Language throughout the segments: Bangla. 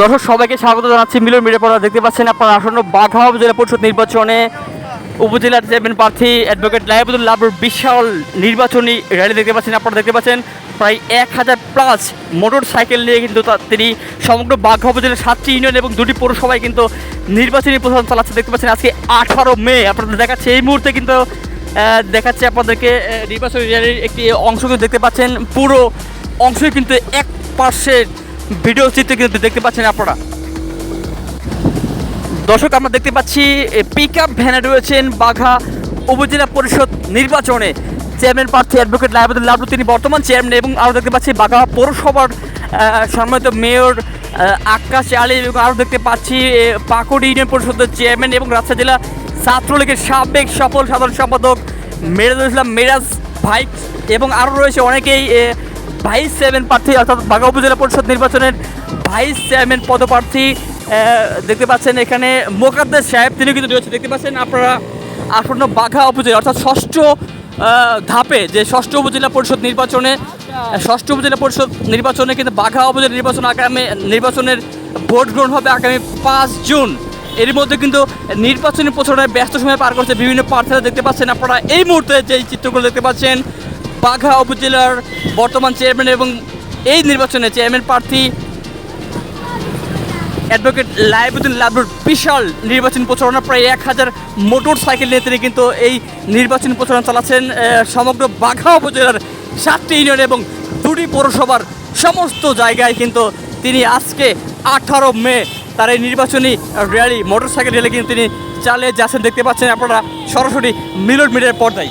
দর্শক, সবাইকে স্বাগত জানাচ্ছি মিলন মিডিয়া পড়া দেখতে পাচ্ছেন আপনারা আসন্ন বাঘা উপজেলা পরিষদ নির্বাচনে উপজেলার চেয়ারম্যান প্রার্থী অ্যাডভোকেট লাইবুদুল লাভুর বিশাল নির্বাচনী র্যালি দেখতে পাচ্ছেন। আপনারা দেখতে পাচ্ছেন, প্রায় এক হাজার প্লাস মোটর সাইকেল নিয়ে কিন্তু তিনি সমগ্র বাঘা উপজেলার সাতটি ইউনিয়ন এবং দুটি পৌরসভায় কিন্তু নির্বাচনী প্রচার চালাচ্ছে। দেখতে পাচ্ছেন, আজকে আঠারো মে। আপনাদের দেখাচ্ছে, এই মুহূর্তে কিন্তু দেখাচ্ছে আপনাদেরকে নির্বাচনী র্যালির একটি অংশ কিন্তু দেখতে পাচ্ছেন। পুরো অংশই কিন্তু এক পার্শ্বের ভিডিও চিত্র কিন্তু দেখতে পাচ্ছেন আপনারা। দর্শক, আমরা দেখতে পাচ্ছি পিক আপ ভ্যানে রয়েছেন বাঘা উপজেলা পরিষদ নির্বাচনে। চেয়ারম্যান প্রার্থী অ্যাডভোকেট লাইবুদুল লাবলু, তিনি বর্তমান চেয়ারম্যান এবং আরও দেখতে পাচ্ছি বাঘা পৌরসভার সম্মানিত মেয়র আকাশ আলী এবং আরও দেখতে পাচ্ছি পাকুড় ইউনিয়ন পরিষদের চেয়ারম্যান এবং রাজশাহী জেলা ছাত্রলীগের সাবেক সফল সাধারণ সম্পাদক মেরাজুল ইসলাম, মেরাজ ভাইক এবং আরও রয়েছে অনেকেই ভাইস চেয়ারম্যান প্রার্থী, অর্থাৎ বাঘা উপজেলা পরিষদ নির্বাচনের ভাইস চেয়ারম্যান পদপ্রার্থী দেখতে পাচ্ছেন এখানে মোকাদ্দের সাহেব তিনি কিন্তু রয়েছে। দেখতে পাচ্ছেন আপনারা আসন্ন বাঘা উপজেলা অর্থাৎ ষষ্ঠ ধাপে যে ষষ্ঠ উপজেলা পরিষদ নির্বাচনে ষষ্ঠ উপজেলা পরিষদ নির্বাচনে কিন্তু বাঘা উপজেলা নির্বাচন আগামী, নির্বাচনের ভোট গ্রহণ হবে আগামী পাঁচ জুন। এর মধ্যে কিন্তু নির্বাচনী প্রচারণায় ব্যস্ত সময় পার করছে বিভিন্ন প্রার্থীরা। দেখতে পাচ্ছেন আপনারা এই মুহূর্তে যে চিত্রগুলো দেখতে পাচ্ছেন বাঘা উপজেলার বর্তমান চেয়ারম্যান এবং এই নির্বাচনে চেয়ারম্যান প্রার্থী অ্যাডভোকেট লাইবুদ্দিন লাবুর বিশাল নির্বাচন প্রচারণা, প্রায় এক হাজার মোটর সাইকেল নিয়ে তিনি কিন্তু এই নির্বাচন প্রচারণা চালাচ্ছেন। সমগ্র বাঘা উপজেলার সাতটি ইউনিয়ন এবং দুটি পৌরসভার সমস্ত জায়গায় কিন্তু তিনি আজকে আঠারো মে তার এই নির্বাচনী র্যালি মোটর সাইকেল র্যালি কিন্তু তিনি চালিয়ে যাচ্ছেন। দেখতে পাচ্ছেন আপনারা সরাসরি মিলন মিডিয়ার পর্দায়।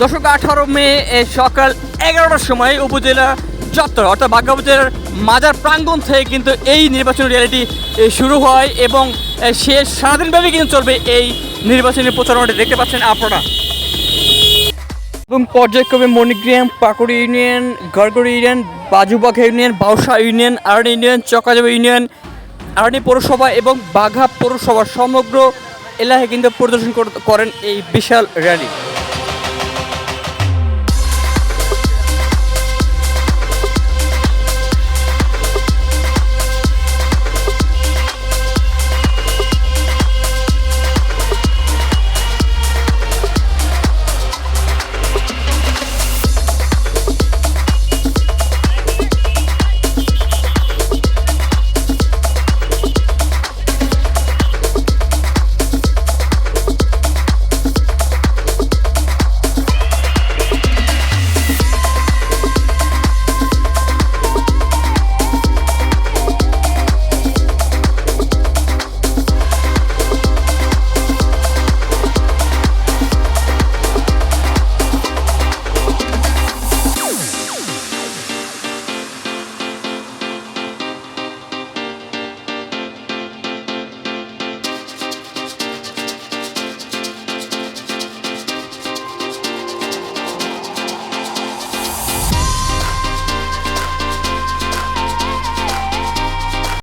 দশক আঠারো মে সকাল এগারোটার সময় উপজেলা চত্বর, অর্থাৎ বাঘা উপজেলার মাজার প্রাঙ্গণ থেকে কিন্তু এই নির্বাচনী র্যালিটি শুরু হয় এবং শেষ সারাদিনব্যাপী কিন্তু চলবে এই নির্বাচনী প্রচারণাটি। দেখতে পাচ্ছেন আপনারা। এবং পর্যায়ক্রমে Manigram, Pakuri union, Gorgori union, Bajubagha union, Bausa union Arani union, Chakajaba union Arani পৌরসভা এবং বাঘা পৌরসভা সমগ্র এলাকায় কিন্তু পরিদর্শন করেন এই বিশাল র্যালি।